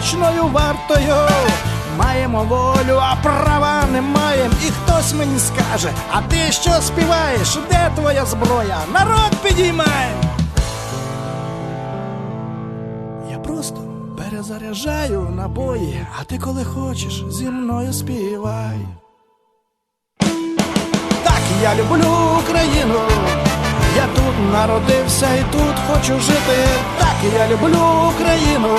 вічною вартою. Маємо волю, а права не маємо. І хтось мені скаже, а ти що співаєш? Де твоя зброя? Народ підіймає. Я просто перезаряджаю набої, а ти коли хочеш зі мною співай. Так я люблю Україну. Я тут народився і тут хочу жити. Так я люблю Україну.